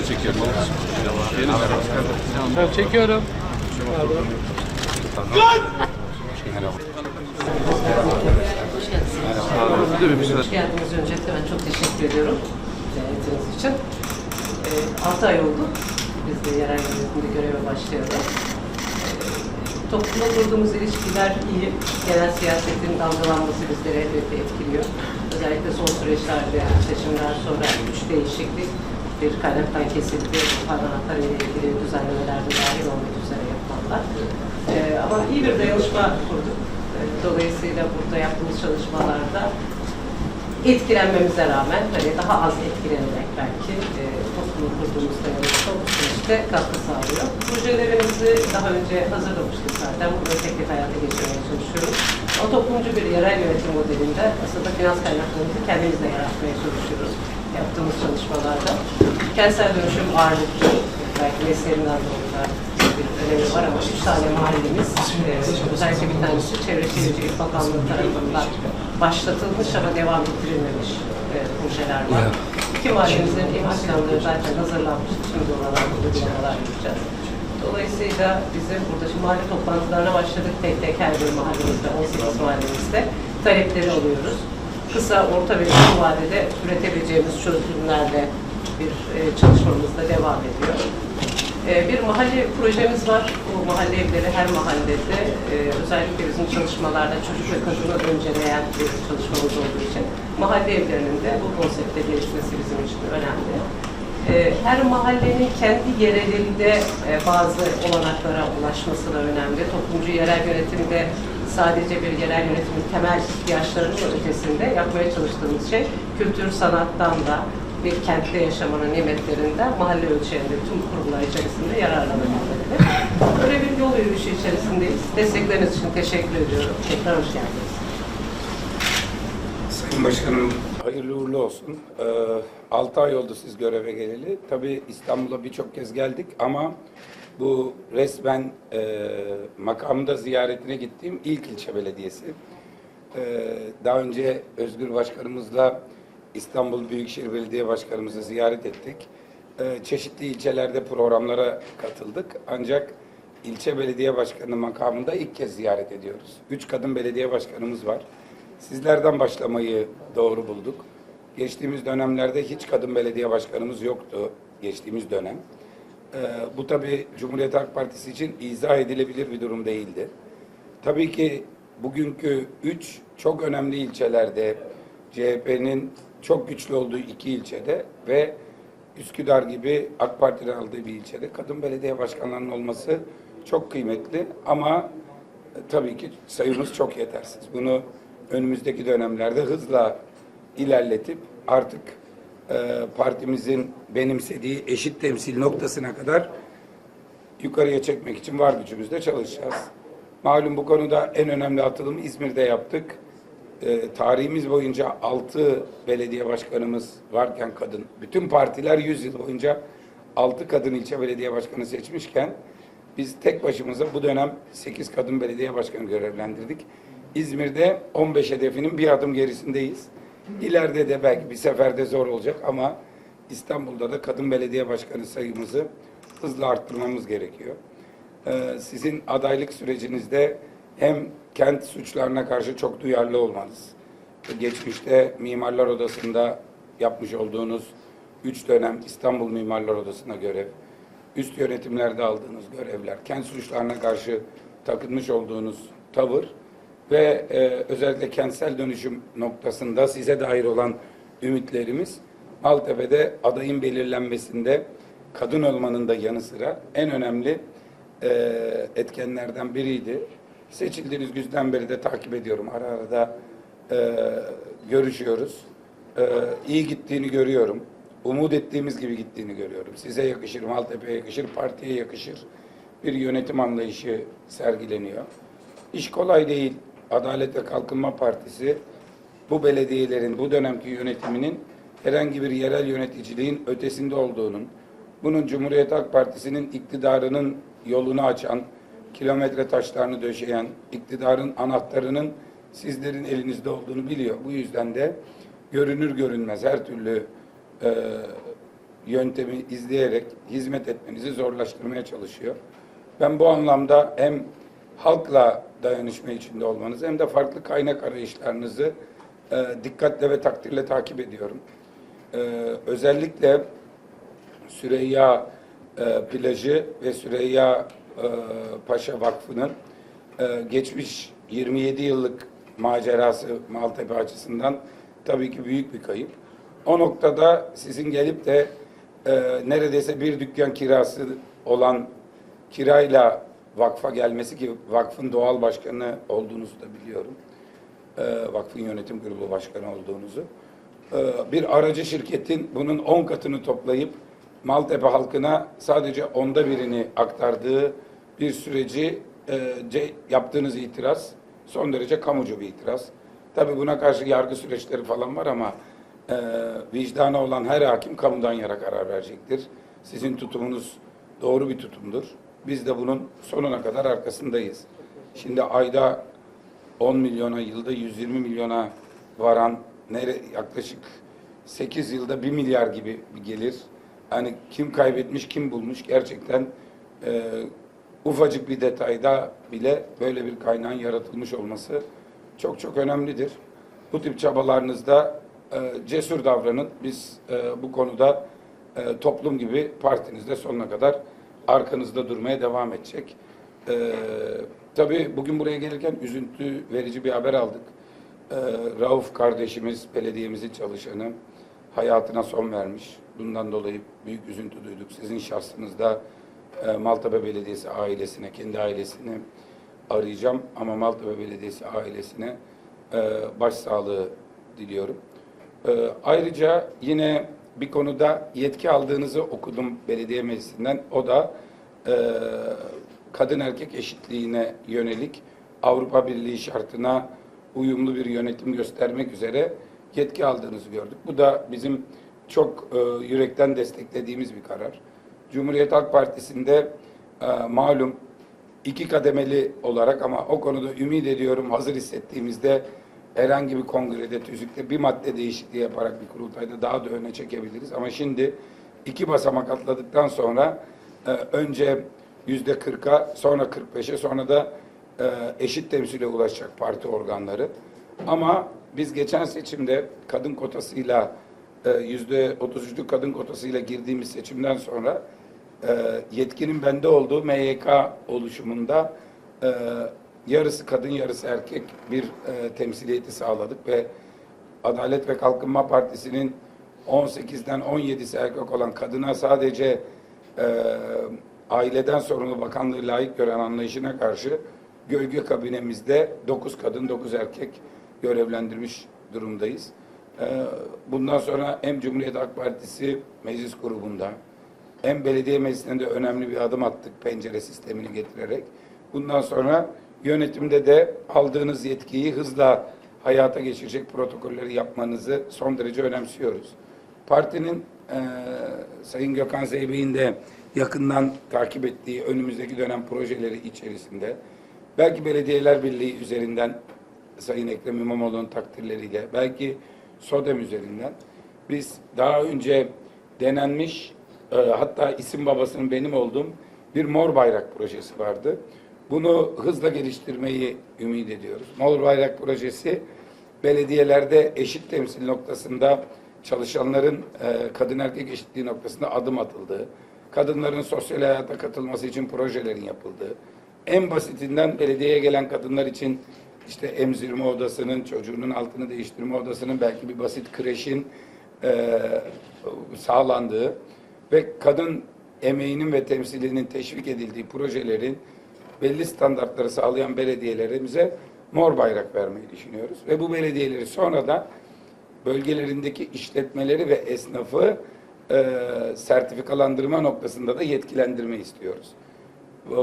da çekiyorum. Tamam çekiyorum. Hoş geldiniz öncelikle ben çok teşekkür ediyorum ziyaretiniz için. Ee, 6 ay oldu. Biz de yerel yönetimde göreve başlayalı. Ee, toplumla kurduğumuz ilişkiler iyi. Genel siyasetin dalgalanması bizleri elbette etkiliyor. Özellikle son süreçlerde seçimden sonra üç değişiklik bir kaynaktan kesildi. İle ilgili düzenlemelerde dahil olmak üzere yapılanlar. Ee, ama iyi bir dayanışma kurduk. Ee, Dolayısıyla burada yaptığımız çalışmalarda etkilenmemize rağmen hani daha az etkilenerek belki e, toplumu kurduğumuz dayanışma süreçte katkı sağlıyor. Projelerimizi daha önce hazırlamıştık zaten. Burada tek tek hayata geçirmeye çalışıyoruz. O toplumcu bir yerel yönetim modelinde aslında finans kaynaklarımızı kendimizle yaratmaya çalışıyoruz yaptığımız çalışmalarda. Kentsel dönüşüm ağırlıklı, belki mesleğimden dolayı da bir önemi var ama üç tane mahallemiz, e, özellikle bir tanesi Çevre Şehircilik Bakanlığı tarafından başlatılmış ama devam ettirilmemiş e, projeler var. İki mahallemizin imar planları zaten hazırlanmış, şimdi oralarda uygulamalar yapacağız. Dolayısıyla bizim burada şimdi mahalle toplantılarına başladık tek tek her bir mahallemizde, 18 mahallemizde talepleri alıyoruz. Kısa, orta ve uzun vadede üretebileceğimiz çözümlerle bir e, çalışmamız da devam ediyor. E, bir mahalle projemiz var. Bu mahalle evleri her mahallede e, özellikle bizim çalışmalarda çocuk ve kadını önceleyen bir çalışmamız olduğu için mahalle evlerinin de bu konsepte gelişmesi bizim için önemli. E, her mahallenin kendi yerelinde e, bazı olanaklara ulaşması da önemli. Toplumcu yerel yönetimde sadece bir yerel yönetimin temel ihtiyaçlarının ötesinde yapmaya çalıştığımız şey kültür sanattan da bir kentte yaşamanın nimetlerinden mahalle ölçeğinde tüm kurumlar içerisinde yararlanabilmekte. Böyle bir yol yürüyüşü içerisindeyiz. Destekleriniz için teşekkür ediyorum. Tekrar hoş geldiniz. Sayın Başkanım hayırlı uğurlu olsun. Ee, 6 ay oldu siz göreve geleli. Tabii İstanbul'a birçok kez geldik ama bu resmen e, makamda ziyaretine gittiğim ilk ilçe belediyesi. Ee, daha önce Özgür Başkanımızla İstanbul Büyükşehir Belediye Başkanımızı ziyaret ettik. Ee, çeşitli ilçelerde programlara katıldık. Ancak ilçe belediye başkanı makamında ilk kez ziyaret ediyoruz. Üç kadın belediye başkanımız var. Sizlerden başlamayı doğru bulduk. Geçtiğimiz dönemlerde hiç kadın belediye başkanımız yoktu geçtiğimiz dönem. Ee, bu tabii Cumhuriyet Halk Partisi için izah edilebilir bir durum değildi. Tabii ki bugünkü üç çok önemli ilçelerde CHP'nin çok güçlü olduğu iki ilçede ve Üsküdar gibi AK Parti'nin aldığı bir ilçede kadın belediye başkanlarının olması çok kıymetli ama e, tabii ki sayımız çok yetersiz. Bunu önümüzdeki dönemlerde hızla ilerletip artık e, partimizin benimsediği eşit temsil noktasına kadar yukarıya çekmek için var gücümüzle çalışacağız. Malum bu konuda en önemli atılımı İzmir'de yaptık. Ee, tarihimiz boyunca altı belediye başkanımız varken kadın, bütün partiler 100 yıl boyunca altı kadın ilçe belediye başkanı seçmişken biz tek başımıza bu dönem 8 kadın belediye başkanı görevlendirdik. İzmir'de 15 hedefinin bir adım gerisindeyiz. İleride de belki bir seferde zor olacak ama İstanbul'da da kadın belediye başkanı sayımızı hızla arttırmamız gerekiyor. Ee, sizin adaylık sürecinizde hem kent suçlarına karşı çok duyarlı olmanız, geçmişte Mimarlar Odası'nda yapmış olduğunuz üç dönem İstanbul Mimarlar Odası'na görev, üst yönetimlerde aldığınız görevler, kent suçlarına karşı takınmış olduğunuz tavır ve e, özellikle kentsel dönüşüm noktasında size dair olan ümitlerimiz Maltepe'de adayın belirlenmesinde kadın olmanın da yanı sıra en önemli e, etkenlerden biriydi. Seçildiğiniz günden beri de takip ediyorum. Ara ara da e, görüşüyoruz. E, iyi gittiğini görüyorum. Umut ettiğimiz gibi gittiğini görüyorum. Size yakışır, Maltepe'ye yakışır, partiye yakışır. Bir yönetim anlayışı sergileniyor. İş kolay değil. Adalet ve Kalkınma Partisi bu belediyelerin, bu dönemki yönetiminin herhangi bir yerel yöneticiliğin ötesinde olduğunun, bunun Cumhuriyet Halk Partisi'nin iktidarının yolunu açan, kilometre taşlarını döşeyen, iktidarın anahtarının sizlerin elinizde olduğunu biliyor. Bu yüzden de görünür görünmez her türlü e, yöntemi izleyerek hizmet etmenizi zorlaştırmaya çalışıyor. Ben bu anlamda hem halkla dayanışma içinde olmanızı hem de farklı kaynak arayışlarınızı e, dikkatle ve takdirle takip ediyorum. E, özellikle Süreyya e, plajı ve Süreyya e, Paşa Vakfı'nın e, geçmiş 27 yıllık macerası Maltepe açısından tabii ki büyük bir kayıp. O noktada sizin gelip de e, neredeyse bir dükkan kirası olan kirayla vakfa gelmesi ki vakfın doğal başkanı olduğunuzu da biliyorum. Vakfın yönetim kurulu başkanı olduğunuzu. Bir aracı şirketin bunun 10 katını toplayıp Maltepe halkına sadece onda birini aktardığı bir süreci e, yaptığınız itiraz son derece kamucu bir itiraz. Tabii buna karşı yargı süreçleri falan var ama e, vicdanı olan her hakim kamudan yana karar verecektir. Sizin tutumunuz doğru bir tutumdur. Biz de bunun sonuna kadar arkasındayız. Şimdi ayda 10 milyona, yılda 120 milyona varan nere, yaklaşık 8 yılda 1 milyar gibi bir gelir. Hani kim kaybetmiş, kim bulmuş gerçekten e, ufacık bir detayda bile böyle bir kaynağın yaratılmış olması çok çok önemlidir. Bu tip çabalarınızda e, cesur davranın. Biz e, bu konuda e, toplum gibi partinizde sonuna kadar arkanızda durmaya devam edecek. E, tabii bugün buraya gelirken üzüntü verici bir haber aldık. E, Rauf kardeşimiz, belediyemizin çalışanı hayatına son vermiş. Bundan dolayı büyük üzüntü duyduk. Sizin şahsınızda e, Maltepe Belediyesi ailesine, kendi ailesini arayacağım ama Maltepe Belediyesi ailesine e, başsağlığı diliyorum. E, ayrıca yine bir konuda yetki aldığınızı okudum belediye meclisinden. O da e, kadın erkek eşitliğine yönelik Avrupa Birliği şartına uyumlu bir yönetim göstermek üzere yetki aldığınızı gördük. Bu da bizim çok e, yürekten desteklediğimiz bir karar. Cumhuriyet Halk Partisi'nde e, malum iki kademeli olarak ama o konuda ümit ediyorum hazır hissettiğimizde herhangi bir kongrede, tüzükte bir madde değişikliği yaparak bir kurultayda daha da öne çekebiliriz. Ama şimdi iki basamak atladıktan sonra e, önce yüzde kırka, sonra 45'e, sonra da e, eşit temsile ulaşacak parti organları. Ama biz geçen seçimde kadın kotasıyla e, yüzde 33'lük kadın kotasıyla girdiğimiz seçimden sonra e, yetkinin bende olduğu MYK oluşumunda e, yarısı kadın yarısı erkek bir e, temsiliyeti sağladık ve Adalet ve Kalkınma Partisi'nin 18'den 17'si erkek olan kadına sadece e, aileden sorumlu bakanlığı layık gören anlayışına karşı gölge kabinemizde 9 kadın 9 erkek görevlendirmiş durumdayız. E, bundan sonra hem Cumhuriyet Halk Partisi meclis grubunda hem belediye meclisinde de önemli bir adım attık pencere sistemini getirerek. Bundan sonra yönetimde de aldığınız yetkiyi hızla hayata geçirecek protokolleri yapmanızı son derece önemsiyoruz. Partinin e, Sayın Gökhan Zeybe'nin de yakından takip ettiği önümüzdeki dönem projeleri içerisinde belki Belediyeler Birliği üzerinden Sayın Ekrem İmamoğlu'nun takdirleriyle belki SODEM üzerinden biz daha önce denenmiş e, hatta isim babasının benim olduğum bir mor bayrak projesi vardı. Bunu hızla geliştirmeyi ümit ediyoruz. Mor bayrak projesi belediyelerde eşit temsil noktasında çalışanların e, kadın erkek eşitliği noktasında adım atıldığı, kadınların sosyal hayata katılması için projelerin yapıldığı, en basitinden belediyeye gelen kadınlar için işte emzirme odasının, çocuğunun altını değiştirme odasının, belki bir basit kreşin e, sağlandığı ve kadın emeğinin ve temsilinin teşvik edildiği projelerin belli standartları sağlayan belediyelerimize mor bayrak vermeyi düşünüyoruz. Ve bu belediyeleri sonra da bölgelerindeki işletmeleri ve esnafı e, sertifikalandırma noktasında da yetkilendirme istiyoruz.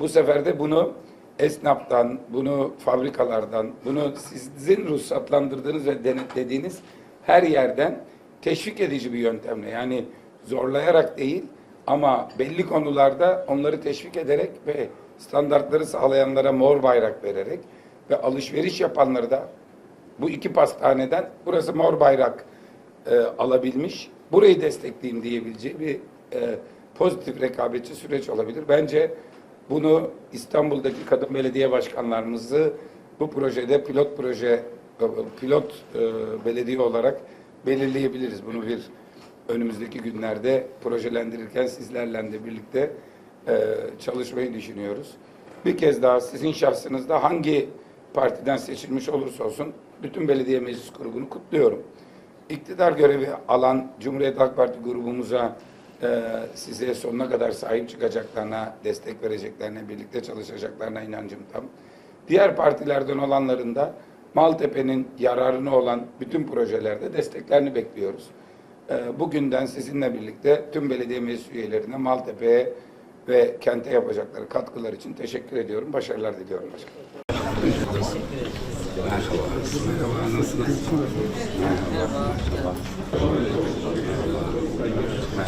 Bu, sefer de bunu esnaftan, bunu fabrikalardan, bunu sizin ruhsatlandırdığınız ve denetlediğiniz her yerden teşvik edici bir yöntemle yani zorlayarak değil ama belli konularda onları teşvik ederek ve standartları sağlayanlara mor bayrak vererek ve alışveriş yapanları da bu iki pastaneden burası mor bayrak e, alabilmiş burayı destekleyeyim diyebileceği bir e, pozitif rekabetçi süreç olabilir. Bence bunu İstanbul'daki kadın belediye başkanlarımızı bu projede pilot proje e, pilot e, belediye olarak belirleyebiliriz. Bunu bir önümüzdeki günlerde projelendirirken sizlerle de birlikte e, çalışmayı düşünüyoruz. Bir kez daha sizin şahsınızda hangi partiden seçilmiş olursa olsun bütün belediye meclis grubunu kutluyorum. İktidar görevi alan Cumhuriyet Halk Parti grubumuza e, size sonuna kadar sahip çıkacaklarına, destek vereceklerine, birlikte çalışacaklarına inancım tam. Diğer partilerden olanların da Maltepe'nin yararına olan bütün projelerde desteklerini bekliyoruz. E, bugünden sizinle birlikte tüm belediye meclis üyelerine Maltepe'ye ve kente yapacakları katkılar için teşekkür ediyorum. Başarılar diliyorum başkanım. Merhaba. Merhaba. Nasılsınız?